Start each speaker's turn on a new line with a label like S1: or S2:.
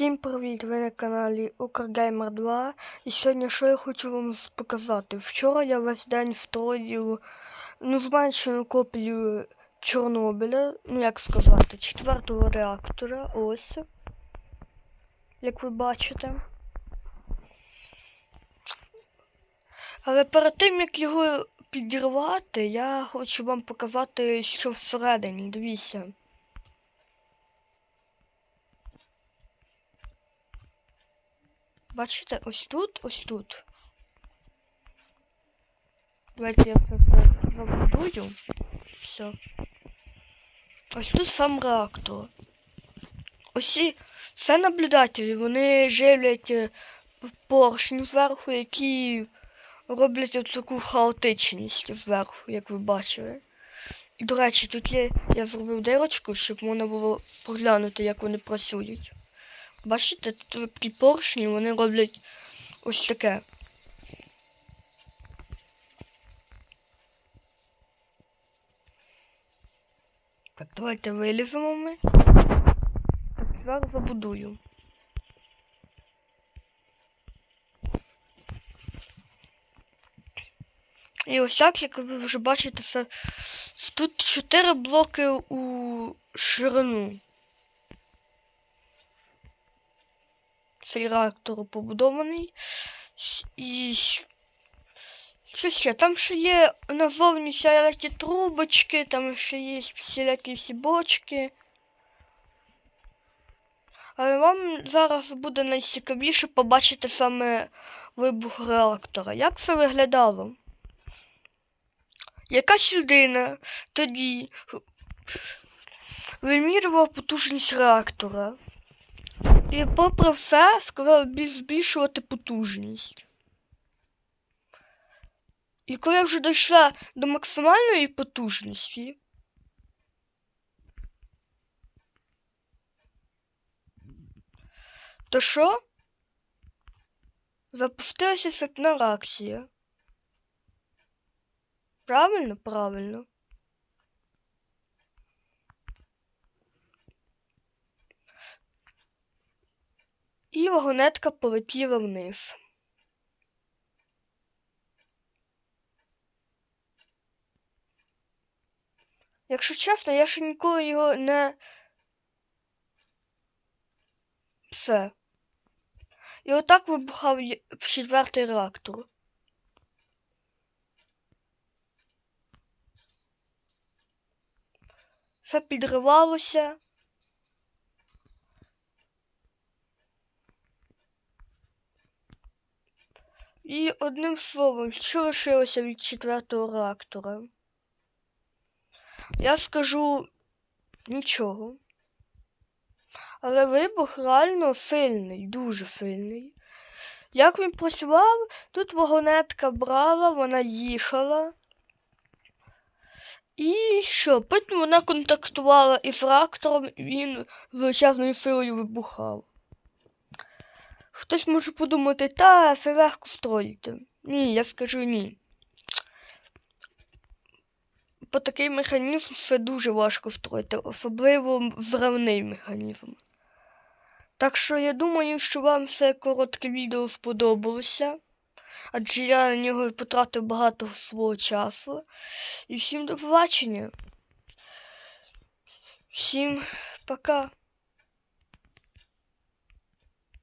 S1: Всім привіт! Ви на каналі Укргеймер 2. І сьогодні що я хочу вам показати? Вчора я весь день строїв ну, зменшену копію Чорнобиля, ну як сказати, четвертого реактора. Ось. Як ви бачите. Але перед тим як його підірвати, я хочу вам показати, що всередині. Дивіться. Бачите, ось тут, ось тут. Давайте я все це забудую. Все. Ось тут сам реактор. Усі це наблюдателі, вони живлять е, поршні зверху, які роблять от таку хаотичність зверху, як ви бачили. І, до речі, тут є, я зробив дирочку, щоб можна було поглянути, як вони працюють. Бачите, тут такі поршні, вони роблять ось таке. Так, давайте виліземо ми. Так, зараз забудую. І ось так, як ви вже бачите, це тут 4 блоки у ширину. Цей реактор побудований. І що ще? Там ще є назовні всілякі трубочки, там ще є всілякі всі бочки. Але вам зараз буде найцікавіше побачити саме вибух реактора. Як це виглядало? Якась людина тоді вимірювала потужність реактора. І попри все сказав бі- збільшувати потужність. І коли я вже дійшла до максимальної потужності, то що? Запустилася сипна реакція. Правильно? Правильно. І вагонетка полетіла вниз. Якщо чесно, я ще ніколи його не. Все. І отак вибухав четвертий реактор. Все підривалося. І одним словом, що лишилося від четвертого реактора? Я скажу нічого. Але вибух реально сильний, дуже сильний. Як він працював, тут вагонетка брала, вона їхала. І що? Потім вона контактувала із реактором, і він величезною силою вибухав. Хтось може подумати, та це легко строїти. Ні, я скажу ні. По такий механізм це дуже важко строїти, особливо взривний механізм. Так що я думаю, що вам це коротке відео сподобалося, адже я на нього потратив багато свого часу. І всім до побачення. Всім пока.